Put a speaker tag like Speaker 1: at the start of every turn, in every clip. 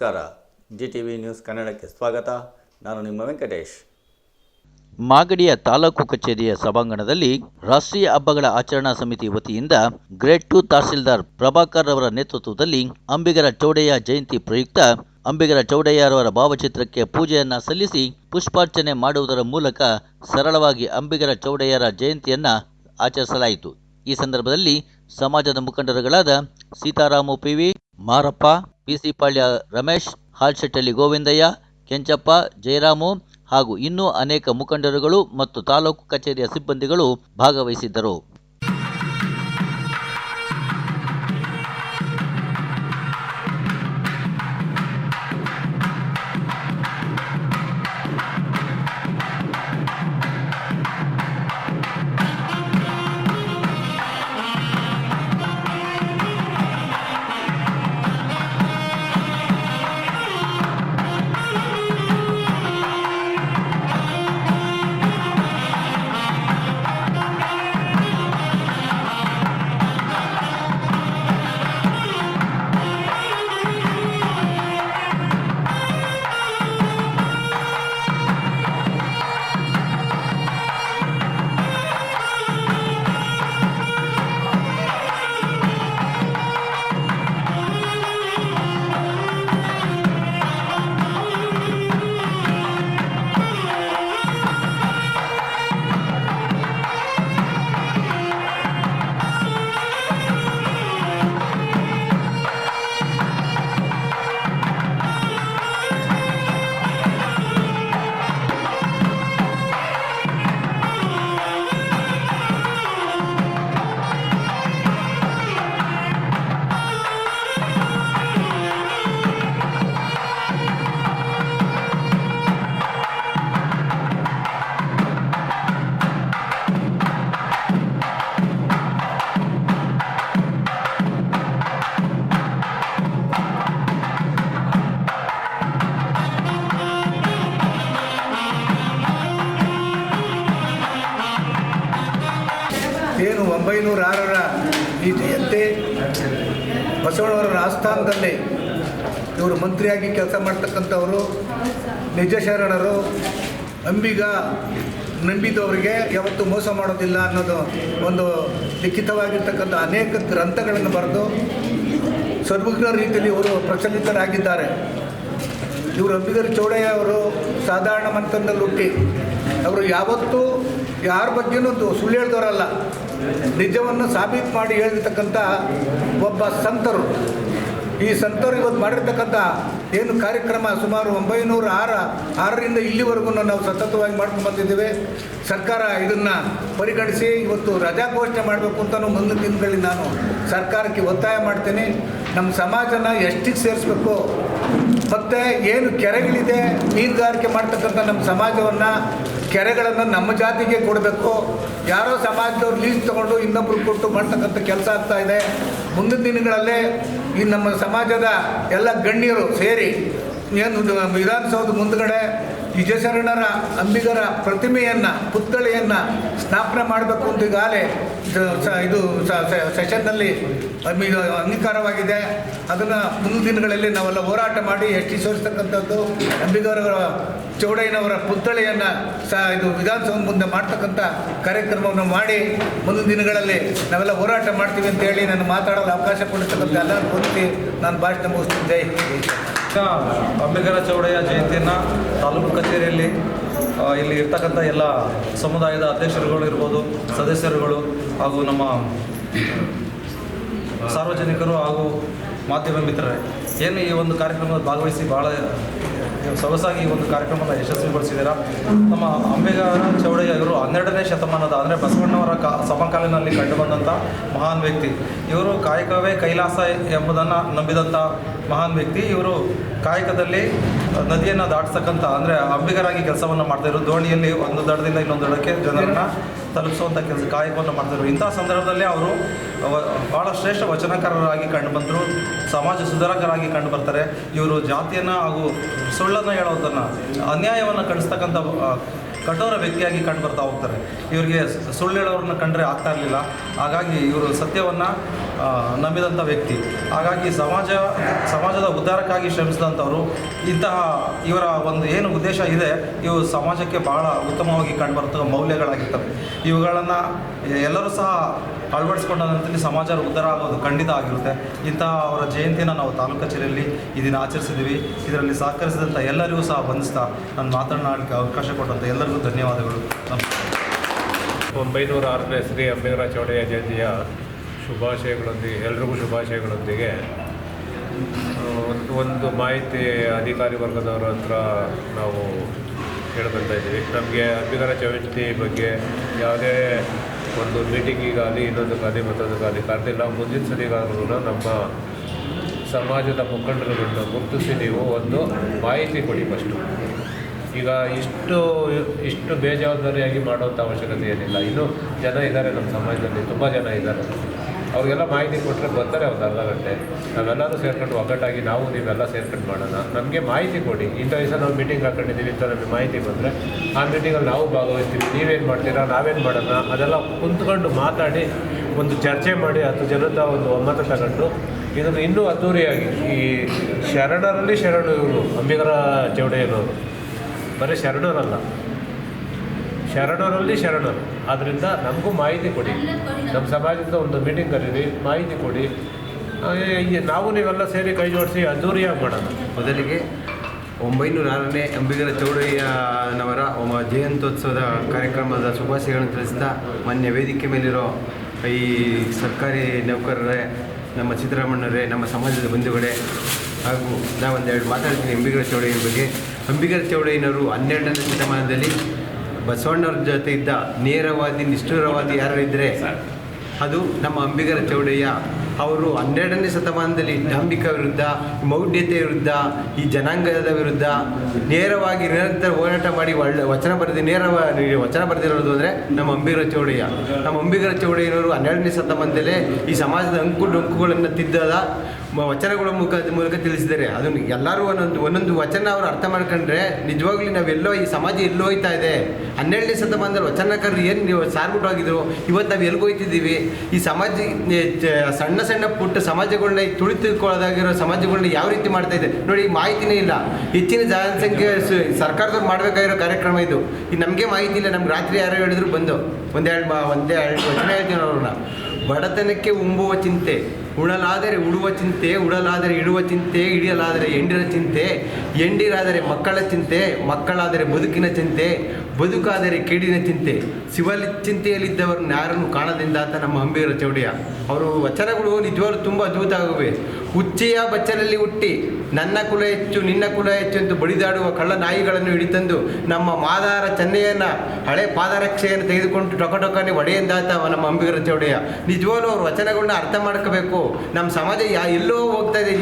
Speaker 1: ನಮಸ್ಕಾರ. G T V news ಕನ್ನಡಕ್ಕೆ ಸ್ವಾಗತ. ನಾನು ನಿಮ್ಮ ವೆಂಕಟೇಶ್.
Speaker 2: ಮಾಗಡಿಯ ತಾಲೂಕು ಕಚೇರಿಯ ಸಭಾಂಗಣದಲ್ಲಿ ರಾಷ್ಟ್ರೀಯ ಹಬ್ಬಗಳ ಆಚರಣಾ ಸಮಿತಿ ವತಿಯಿಂದ ಗ್ರೇಡ್ ಟು ತಹಸೀಲ್ದಾರ್ ಪ್ರಭಾಕರ್ ಅವರ ನೇತೃತ್ವದಲ್ಲಿ ಅಂಬಿಗರ ಚೌಡಯ್ಯ ಜಯಂತಿ ಪ್ರಯುಕ್ತ ಅಂಬಿಗರ ಚೌಡಯ್ಯರವರ ಭಾವಚಿತ್ರಕ್ಕೆ ಪೂಜೆಯನ್ನ ಸಲ್ಲಿಸಿ ಪುಷ್ಪಾರ್ಚನೆ ಮಾಡುವುದರ ಮೂಲಕ ಸರಳವಾಗಿ ಅಂಬಿಗರ ಚೌಡಯ್ಯರ ಜಯಂತಿಯನ್ನ ಆಚರಿಸಲಾಯಿತು. ಈ ಸಂದರ್ಭದಲ್ಲಿ ಸಮಾಜದ ಮುಖಂಡರುಗಳಾದ ಸೀತಾರಾಮು ಪಿವಿ ಮಾರಪ್ಪ ಪಿಸಿ ಪಾಳ್ಯ ರಮೇಶ್, ಹಾಲ್ಶೆಟ್ಟಳ್ಳಿ ಗೋವಿಂದಯ್ಯ, ಕೆಂಚಪ್ಪ, ಜಯರಾಮು ಹಾಗೂ ಇನ್ನೂ ಅನೇಕ ಮುಖಂಡರುಗಳು ಮತ್ತು ತಾಲೂಕು ಕಚೇರಿಯ ಸಿಬ್ಬಂದಿಗಳು ಭಾಗವಹಿಸಿದ್ದರು.
Speaker 3: ಆರರ ಈ ಜಯಂತಿ ಬಸವಣ್ಣವರ ಆಸ್ಥಾನದಲ್ಲಿ ಇವರು ಮಂತ್ರಿಯಾಗಿ ಕೆಲಸ ಮಾಡ್ತಕ್ಕಂಥವರು, ನಿಜ ಶರಣರು, ಅಂಬಿಗ ನಂಬಿದವರಿಗೆ ಯಾವತ್ತೂ ಮೋಸ ಮಾಡೋದಿಲ್ಲ ಅನ್ನೋದು ಒಂದು ಲಿಖಿತವಾಗಿರ್ತಕ್ಕಂಥ ಅನೇಕ ಗ್ರಂಥಗಳನ್ನು ಬರೆದು ಸರ್ವಜ್ಞ ರೀತಿಯಲ್ಲಿ ಇವರು ಪ್ರಚಲಿತರಾಗಿದ್ದಾರೆ. ಇವರು ಅಂಬಿಗರ ಚೌಡಯ್ಯ ಅವರು ಸಾಧಾರಣ ಮಂತ್ರದಲ್ಲಿ ಹುಟ್ಟಿ. ಅವರು ಯಾವತ್ತೂ ಯಾರ ಬಗ್ಗೆನೂ ಸುಳ್ಳು ಹೇಳ್ದವರಲ್ಲ. ನಿಜವನ್ನು ಸಾಬೀತು ಮಾಡಿ ಹೇಳಿರ್ತಕ್ಕಂಥ ಒಬ್ಬ ಸಂತರು. ಈ ಸಂತರು ಇವತ್ತು ಮಾಡಿರ್ತಕ್ಕಂಥ ಏನು ಕಾರ್ಯಕ್ರಮ ಸುಮಾರು ಒಂಬೈನೂರ ಆರ, ಆರರಿಂದ ಇಲ್ಲಿವರೆಗೂ ನಾವು ಸತತವಾಗಿ ಮಾಡ್ಕೊಂಡು ಬಂದಿದ್ದೇವೆ. ಸರ್ಕಾರ ಇದನ್ನು ಪರಿಗಣಿಸಿ ಇವತ್ತು ರಜಾ ಘೋಷಣೆ ಮಾಡಬೇಕು ಅಂತಲೂ ಮುಂದಿನ ದಿನಗಳಲ್ಲಿ ನಾನು ಸರ್ಕಾರಕ್ಕೆ ಒತ್ತಾಯ ಮಾಡ್ತೇನೆ. ನಮ್ಮ ಸಮಾಜನ ಎಷ್ಟಿಗೆ ಸೇರಿಸ್ಬೇಕು? ಮತ್ತು ಏನು ಕೆರೆಗಳಿದೆ? ಮೀನುಗಾರಿಕೆ ಮಾಡ್ತಕ್ಕಂಥ ನಮ್ಮ ಸಮಾಜವನ್ನು ಕೆರೆಗಳನ್ನು ನಮ್ಮ ಜಾತಿಗೆ ಕೊಡಬೇಕು. ಯಾರೋ ಸಮಾಜದವ್ರು ಲೀಸ್ ತಗೊಂಡು ಇನ್ನೊಬ್ರು ಕೊಟ್ಟು ಮಾಡ್ತಕ್ಕಂಥ ಕೆಲಸ ಆಗ್ತಾ ಇದೆ. ಮುಂದಿನ ದಿನಗಳಲ್ಲೇ ಈ ನಮ್ಮ ಸಮಾಜದ ಎಲ್ಲ ಗಣ್ಯರು ಸೇರಿ, ಏನು ವಿಧಾನಸೌಧ ಮುಂದ್ಗಡೆ ವಿಜಯಶರಣರ ಅಂಬಿಗರ ಪ್ರತಿಮೆಯನ್ನು, ಪುತ್ಥಳಿಯನ್ನು ಸ್ಥಾಪನೆ ಮಾಡಬೇಕು ಅಂತ ಈಗಾಗಲೇ ಇದು ಸೆಷನ್ನಲ್ಲಿ ಅಂಗೀಕಾರವಾಗಿದೆ ಅದನ್ನು ಮುಂದಿನ ದಿನಗಳಲ್ಲಿ ನಾವೆಲ್ಲ ಹೋರಾಟ ಮಾಡಿ ಯಶಸ್ವಿಸ್ತಕ್ಕಂಥದ್ದು ಅಂಬಿಗರ ಚೌಡಯ್ಯನವರ ಪುತ್ಥಳಿಯನ್ನು ಸ, ಇದು ವಿಧಾನಸೌಧ ಮುಂದೆ ಮಾಡ್ತಕ್ಕಂಥ ಕಾರ್ಯಕ್ರಮವನ್ನು ಮಾಡಿ ಮುಂದಿನ ದಿನಗಳಲ್ಲಿ ನಾವೆಲ್ಲ ಹೋರಾಟ ಮಾಡ್ತೀವಿ ಅಂತ ಹೇಳಿ ನಾನು ಮಾತಾಡಲು ಅವಕಾಶ ಕೊಡ್ತಕ್ಕಂಥ ಎಲ್ಲ ಕೊಡ್ತಿ ನಾನು ಭಾಷಣ
Speaker 4: ಮುಗಿಸ್ತಿದ್ದೆ. ಅಂಬಿಗರ ಚೌಡಯ್ಯ ಜಯಂತಿಯನ್ನು ತಾಲೂಕು ಕಚೇರಿಯಲ್ಲಿ ಇಲ್ಲಿ ಇರ್ತಕ್ಕಂಥ ಎಲ್ಲ ಸಮುದಾಯದ ಅಧ್ಯಕ್ಷರುಗಳು ಇರ್ಬೋದು, ಸದಸ್ಯರುಗಳು ಹಾಗೂ ನಮ್ಮ ಸಾರ್ವಜನಿಕರು ಹಾಗೂ ಮಾಧ್ಯಮ ಮಿತ್ರರೇ, ಏನು ಈ ಒಂದು ಕಾರ್ಯಕ್ರಮದಲ್ಲಿ ಭಾಗವಹಿಸಿ ಭಾಳ ಸೊಗಸಾಗಿ ಈ ಒಂದು ಕಾರ್ಯಕ್ರಮದ ಯಶಸ್ವಿಗೊಳಿಸಿದ್ದೀರಾ? ನಮ್ಮ ಅಂಬೇಗಾರ ಚೌಡಯ್ಯ ಇವರು ಹನ್ನೆರಡನೇ ಶತಮಾನದ, ಅಂದರೆ ಬಸವಣ್ಣವರ ಕಾ, ಸಮಕಾಲೀನಲ್ಲಿ ಕಂಡುಬಂದಂಥ ಮಹಾನ್ ವ್ಯಕ್ತಿ. ಇವರು ಕಾಯಕವೇ ಕೈಲಾಸ ಎಂಬುದನ್ನು ನಂಬಿದಂಥ ಮಹಾನ್ ವ್ಯಕ್ತಿ. ಇವರು ಕಾಯಕದಲ್ಲಿ ನದಿಯನ್ನು ದಾಟಿಸ್ತಕ್ಕಂಥ ಅಂದರೆ ಅಂಬಿಗರಾಗಿ ಕೆಲಸವನ್ನು ಮಾಡ್ತಾಯಿದ್ರು ದೋಣಿಯಲ್ಲಿ ಒಂದು ದಡದಿಂದ ಇನ್ನೊಂದು ದಡಕ್ಕೆ ಜನರನ್ನು ತಲುಪಿಸುವಂಥ ಕೆಲಸ, ಕಾಯಕವನ್ನು ಮಾಡ್ತಿದ್ರು ಇಂಥ ಸಂದರ್ಭದಲ್ಲಿ ಅವರು ಭಾಳ ಶ್ರೇಷ್ಠ ವಚನಕಾರರಾಗಿ ಕಂಡು ಬಂದರು, ಸಮಾಜ ಸುಧಾರಕರಾಗಿ ಕಂಡು ಬರ್ತಾರೆ. ಇವರು ಜಾತಿಯನ್ನು ಹಾಗೂ ಸುಳ್ಳನ್ನು ಹೇಳೋದನ್ನು, ಅನ್ಯಾಯವನ್ನು ಕಳಿಸ್ತಕ್ಕಂಥ ಕಠೋರ ವ್ಯಕ್ತಿಯಾಗಿ ಕಂಡು ಬರ್ತಾ ಹೋಗ್ತಾರೆ. ಇವರಿಗೆ ಸುಳ್ಳು ಹೇಳೋರನ್ನ ಕಂಡ್ರೆ ಆಗ್ತಾ ಇರಲಿಲ್ಲ. ಹಾಗಾಗಿ ಇವರು ಸತ್ಯವನ್ನು ನಂಬಿದಂಥ ವ್ಯಕ್ತಿ. ಹಾಗಾಗಿ ಸಮಾಜ, ಸಮಾಜದ ಉದ್ಧಾರಕ್ಕಾಗಿ ಶ್ರಮಿಸಿದಂಥವರು, ಇಂತಹ ಇವರ ಒಂದು ಏನು ಉದ್ದೇಶ ಇದೆ, ಇವು ಸಮಾಜಕ್ಕೆ ಬಹಳ ಉತ್ತಮವಾಗಿ ಕಂಡುಬರ್ತವೆ ಮೌಲ್ಯಗಳಾಗಿರ್ತವೆ. ಇವುಗಳನ್ನು ಎಲ್ಲರೂ ಸಹ ಅಳವಡಿಸ್ಕೊಂಡಂತಲ್ಲಿ ಸಮಾಜ ಉದ್ಧಾರ ಆಗೋದು ಖಂಡಿತ ಆಗಿರುತ್ತೆ. ಇಂತಹ ಅವರ ಜಯಂತಿಯನ್ನು ನಾವು ತಾಲೂಕು ಕಚೇರಿಯಲ್ಲಿ ಈ ದಿನ ಆಚರಿಸಿದ್ದೀವಿ. ಇದರಲ್ಲಿ ಸಹಕರಿಸಿದಂಥ ಎಲ್ಲರಿಗೂ ಸಹ ಬಂಧಿಸ್ತಾ ನಾನು ಮಾತನಾಡಲಿಕ್ಕೆ ಅವಕಾಶ ಕೊಟ್ಟಂಥ ಎಲ್ಲರಿಗೂ ಧನ್ಯವಾದಗಳು. ನಮಸ್ಕಾರ.
Speaker 5: ಒಂಬೈನೂರ ಆರನೇ ಶ್ರೀ ಅಂಬೇಗರ ಚೌಡಯ್ಯ ಜಯಂತಿಯ ಶುಭಾಶಯಗಳೊಂದಿಗೆ, ಎಲ್ರಿಗೂ ಶುಭಾಶಯಗಳೊಂದಿಗೆ ಒಂದು ಒಂದು ಮಾಹಿತಿ ಅಧಿಕಾರಿ ವರ್ಗದವರ ಹತ್ರ ನಾವು ಕೇಳ್ಕೊಳ್ತಾ ಇದ್ದೀವಿ. ನಮಗೆ ಅಂಬಿಗರ ಜಯಂತಿ ಬಗ್ಗೆ ಯಾವುದೇ ಒಂದು ಮೀಟಿಂಗಿಗಾಗಲಿ ಇನ್ನೊಂದಕ್ಕಾಗಲಿ ಮತ್ತೊಂದಕ್ಕಾಗಲಿ ಕರೆದಿಲ್ಲ ಮುಂದಿನ ಸರಿಗಾದ್ರೂ ನಮ್ಮ ಸಮಾಜದ ಮುಖಂಡರುಗಳನ್ನ ಗುರುತಿಸಿ ನೀವು ಒಂದು ಮಾಹಿತಿ ಕೊಡಿ ಫಸ್ಟು ಈಗ ಇಷ್ಟು ಇಷ್ಟು ಬೇಜವಾಬ್ದಾರಿಯಾಗಿ ಮಾಡುವಂಥ ಅವಶ್ಯಕತೆ ಏನಿಲ್ಲ. ಇನ್ನೂ ಜನ ಇದ್ದಾರೆ ನಮ್ಮ ಸಮಾಜದಲ್ಲಿ, ತುಂಬ ಜನ ಇದ್ದಾರೆ. ಅವ್ರಿಗೆಲ್ಲ ಮಾಹಿತಿ ಕೊಟ್ಟರೆ ಬರ್ತಾರೆ ಒಂದು ಅರ್ಧ ಗಂಟೆ. ನಾವೆಲ್ಲರೂ ಸೇರ್ಕೊಂಡು ಒಗ್ಗಟ್ಟಾಗಿ ನಾವು ನೀವೆಲ್ಲ ಸೇರ್ಕೊಂಡು ಮಾಡೋಣ. ನಮಗೆ ಮಾಹಿತಿ ಕೊಡಿ. ಇಂಥ ದಿವಸ ನಾವು ಮೀಟಿಂಗ್ ಹಾಕೊಂಡಿದ್ದೀವಿ ಇಂಥ ನಮಗೆ ಮಾಹಿತಿ ಬಂದರೆ ಆ ಮೀಟಿಂಗಲ್ಲಿ ನಾವು ಭಾಗವಹಿಸ್ತೀವಿ. ನೀವೇನು ಮಾಡ್ತೀರಾ, ನಾವೇನು ಮಾಡೋಣ? ಅದೆಲ್ಲ ಕುಂತ್ಕೊಂಡು ಮಾತಾಡಿ, ಒಂದು ಚರ್ಚೆ ಮಾಡಿ ಹತ್ತು ಜನದ ಒಂದು ಒಮ್ಮತ ತಗೊಂಡು ಇದನ್ನು ಇನ್ನೂ ಅದ್ದೂರಿಯಾಗಿ ಈ ಶರಣರಲ್ಲಿ ಶರಣು ಇವರು, ಅಂಬಿಗರ ಚೌಡಯ್ಯನವರು. ಬರೀ ಶರಣರಲ್ಲ. ಶರಣರಲ್ಲಿ ಶರಣರು. ಆದ್ದರಿಂದ ನಮಗೂ ಮಾಹಿತಿ ಕೊಡಿ. ನಮ್ಮ ಸಮಾಜದಿಂದ ಒಂದು ಮೀಟಿಂಗ್ ಕರೀರಿ, ಮಾಹಿತಿ ಕೊಡಿ. ನಾವು ನೀವೆಲ್ಲ ಸೇರಿ ಕೈ ಜೋಡಿಸಿ ಅದ್ದೂರಿಯಾಗಿ ಮಾಡೋಣ.
Speaker 6: ಮೊದಲಿಗೆ ಒಂಬೈನೂರ ಆರನೇ ಅಂಬಿಗರ ಚೌಡಯ್ಯನವರ ಜಯಂತ್ಯೋತ್ಸವದ ಕಾರ್ಯಕ್ರಮದ ಶುಭಾಶಯಗಳನ್ನು ತಿಳಿಸಿದ ಮಾನ್ಯ ವೇದಿಕೆ ಮೇಲಿರೋ ಈ ಸರ್ಕಾರಿ ನೌಕರರೇ, ನಮ್ಮ ಸಿದ್ದರಾಮಣ್ಣರೇ ನಮ್ಮ ಸಮಾಜದ ಬಂಧುಗಳೇ, ಹಾಗೂ ನಾವೊಂದೆರಡು ಮಾತಾಡ್ತೀನಿ ಅಂಬಿಗರ ಚೌಡಯ್ಯ ಬಗ್ಗೆ. ಅಂಬಿಗರ ಚೌಡಯ್ಯನವರು ಹನ್ನೆರಡನೇ ಶತಮಾನದಲ್ಲಿ ಬಸವಣ್ಣವ್ರ ಜೊತೆ ಇದ್ದ ನೇರವಾದಿ ನಿಷ್ಠುರವಾದಿ ಯಾರು ಇದ್ದರೆ ಅದು ನಮ್ಮ ಅಂಬಿಗರ ಚೌಡಯ್ಯ. ಅವರು ಹನ್ನೆರಡನೇ ಶತಮಾನದಲ್ಲಿ ಡಾಂಬಿಕ ವಿರುದ್ಧ, ಮೌಢ್ಯತೆ ವಿರುದ್ಧ, ಈ ಜನಾಂಗದ ವಿರುದ್ಧ ನೇರವಾಗಿ ನಿರಂತರ ಹೋರಾಟ ಮಾಡಿ ಒಳ್ಳೆ ವಚನ ಬರೆದಿ ನೇರ ವಚನ ಬರೆದಿರೋದು ಅಂದರೆ ನಮ್ಮ ಅಂಬಿಗರ ಚೌಡಯ್ಯ. ನಮ್ಮ ಅಂಬಿಗರ ಚೌಡಯ್ಯನವರು ಹನ್ನೆರಡನೇ ಶತಮಾನದಲ್ಲೇ ಈ ಸಮಾಜದ ಅಂಕು ಡೊಂಕುಗಳನ್ನು ತಿದ್ದದ ವಚನಗಳ ಮುಖ ಮೂಲಕ ತಿಳಿಸಿದ್ದಾರೆ. ಅದನ್ನು ಎಲ್ಲರೂ ಒಂದೊಂದು ಒಂದೊಂದು ವಚನ ಅವರು ಅರ್ಥ ಮಾಡ್ಕೊಂಡ್ರೆ ನಿಜವಾಗ್ಲೂ ನಾವೆಲ್ಲೋ ಈ ಸಮಾಜ ಎಲ್ಲೋ ಹೋಯ್ತಾ ಇದೆ. ಹನ್ನೆರಡನೇ ಶತಮಾನದಲ್ಲಿ ವಚನಕಾರರು ಏನು ನೀವು ಸಾರ್ಬಿಟ್ಟು ಹೋಗಿದ್ರು ಇವತ್ತು ನಾವು ಎಲ್ಲಿಗೆ ಹೋಯ್ತಿದ್ದೀವಿ? ಈ ಸಮಾಜ ಸಣ್ಣ ಸಣ್ಣ ಪುಟ್ಟ ಸಮಾಜಗಳನ್ನ ತುಳಿತುಕೊಳ್ಳೋದಾಗಿರೋ ಸಮಾಜಗಳನ್ನ ಯಾವ ರೀತಿ ಮಾಡ್ತಾ ಇದೆ? ನೋಡಿ ಮಾಹಿತಿನೇ ಇಲ್ಲ. ಹೆಚ್ಚಿನ ಜನಸಂಖ್ಯೆ ಸರ್ಕಾರದವ್ರು ಮಾಡಬೇಕಾಗಿರೋ ಕಾರ್ಯಕ್ರಮ ಇದು. ಈ ನಮಗೆ ಮಾಹಿತಿ ಇಲ್ಲ. ನಮ್ಗೆ ರಾತ್ರಿ ಯಾರೋ ಹೇಳಿದ್ರು ಬಂದು. ಒಂದೆರಡು ಒಂದೇ ಎರಡು ವಚನ ಹೇಳ್ತೀನಿ ಅವ್ರನ್ನ ಬಡತನಕ್ಕೆ ಉಂಬುವ ಚಿಂತೆ. ಉಣಲಾದರೆ ಉಡುವ ಚಿಂತೆ, ಉಡಲಾದರೆ ಇಡುವ ಚಿಂತೆ, ಹಿಡಿಯಲಾದರೆ ಎಂಡಿರ ಚಿಂತೆ ಎಂಡಿರಾದರೆ ಮಕ್ಕಳ ಚಿಂತೆ, ಮಕ್ಕಳಾದರೆ ಬದುಕಿನ ಚಿಂತೆ, ಬದುಕಾದರೆ ಕೇಡಿನ ಚಿಂತೆ. ಶಿವಲಿ ಚಿಂತೆಯಲ್ಲಿದ್ದವರು ಯಾರನ್ನು ಕಾಣದಿಂದಾತ ನಮ್ಮ ಅಂಬಿಗರ ಚೌಡಿಯ. ಅವರು ವಚನಗಳು ನಿಜವಾಗ್ಲೂ ತುಂಬ ಅದ್ಭುತ ಆಗುವೆ. ಉಚ್ಚೆಯ ಬಚ್ಚಲಲ್ಲಿ ಹುಟ್ಟಿ, ನನ್ನ ಕುಲ ಹೆಚ್ಚು, ನಿನ್ನ ಕುಲ ಹೆಚ್ಚು ಎಂದು ಬಡಿದಾಡುವ ಕಳ್ಳ ನಾಯಿಗಳನ್ನು ಹಿಡಿತಂದು ನಮ್ಮ ಮಾದಾರ ಚೆನ್ನಯ್ಯನ ಹಳೆ ಪಾದರಕ್ಷೆಯನ್ನು ತೆಗೆದುಕೊಂಡು ಟೊಕ ಟೊಕನೆ ಒಡೆಯಂದಾತ ನಮ್ಮ ಅಂಬಿಗರ ಚೌಡಯ್ಯ ನಿಜವಾಗ್ಲೂ ಅವರು ವಚನಗಳನ್ನ ಅರ್ಥ ಮಾಡ್ಕೋಬೇಕು. ನಮ್ಮ ಸಮಾಜ ಯಾ ಎಲ್ಲೋ ಹೋಗ್ತಾ ಇದೆ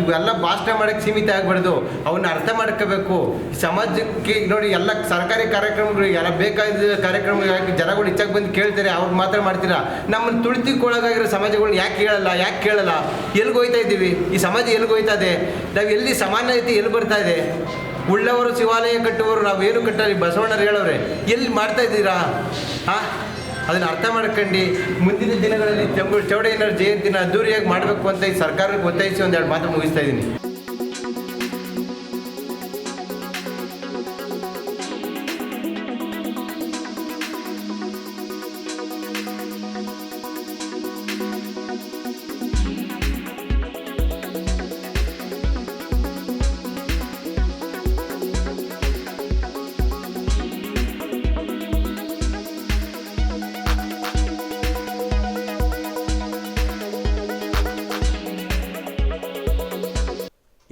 Speaker 6: ಇವೆಲ್ಲ ಭಾಷಣ ಮಾಡೋಕ್ಕೆ ಸೀಮಿತ ಆಗಬಾರ್ದು. ಅವನ್ನ ಅರ್ಥ ಮಾಡ್ಕೋಬೇಕು. ಸಮಾಜಕ್ಕೆ ನೋಡಿ, ಎಲ್ಲ ಸರ್ಕಾರಿ ಕಾರ್ಯಕ್ರಮಗಳು, ಎಲ್ಲ ಬೇಕಾದ ಕಾರ್ಯಕ್ರಮಗಳಾಗಿ ಜನಗಳು ಹೆಚ್ಚಾಗಿ ಬಂದು ಕೇಳ್ತಾರೆ, ಅವ್ರು ಮಾತ್ರ ಮಾಡ್ತೀರಾ? ನಮ್ಮನ್ನು ತುಳಿತಿಕೊಳ್ಳೋದಾಗಿರೋ ಸಮಾಜಗಳನ್ನ ಯಾಕೆ ಕೇಳಲ್ಲ ಯಾಕೆ ಕೇಳಲ್ಲ? ಎಲ್ಲಿಗೆ ಹೋಯ್ತಾ ಇದ್ದೀವಿ? ಈ ಸಮಾಜ ಎಲ್ಲಿಗೆ ಹೋಯ್ತಾ ಇದೆ? ನಾವು ಎಲ್ಲಿ ಸಮಾನತೆ ಎಲ್ಲಿ ಬರ್ತಾ ಇದೆ? ಉಳ್ಳವರು ಶಿವಾಲಯ ಕಟ್ಟುವವರು, ನಾವೇನು ಕಟ್ಟಲಿ ಬಸವಣ್ಣರು ಹೇಳೋರೆ ಎಲ್ಲಿ ಮಾಡ್ತಾ ಇದ್ದೀರಾ? ಹಾಂ? ಅದನ್ನು ಅರ್ಥ ಮಾಡ್ಕೊಂಡು ಮುಂದಿನ ದಿನಗಳಲ್ಲಿ ಚೌಡಯ್ಯನವರ ಜಯಂತಿನ ಅದ್ದೂರಿಯಾಗಿ ಮಾಡಬೇಕು ಅಂತ ಈ ಸರ್ಕಾರಕ್ಕೆ ಒತ್ತಾಯಿಸಿ ಒಂದೆರಡು ಮಾತು ಮುಗಿಸ್ತಾ ಇದ್ದೀನಿ.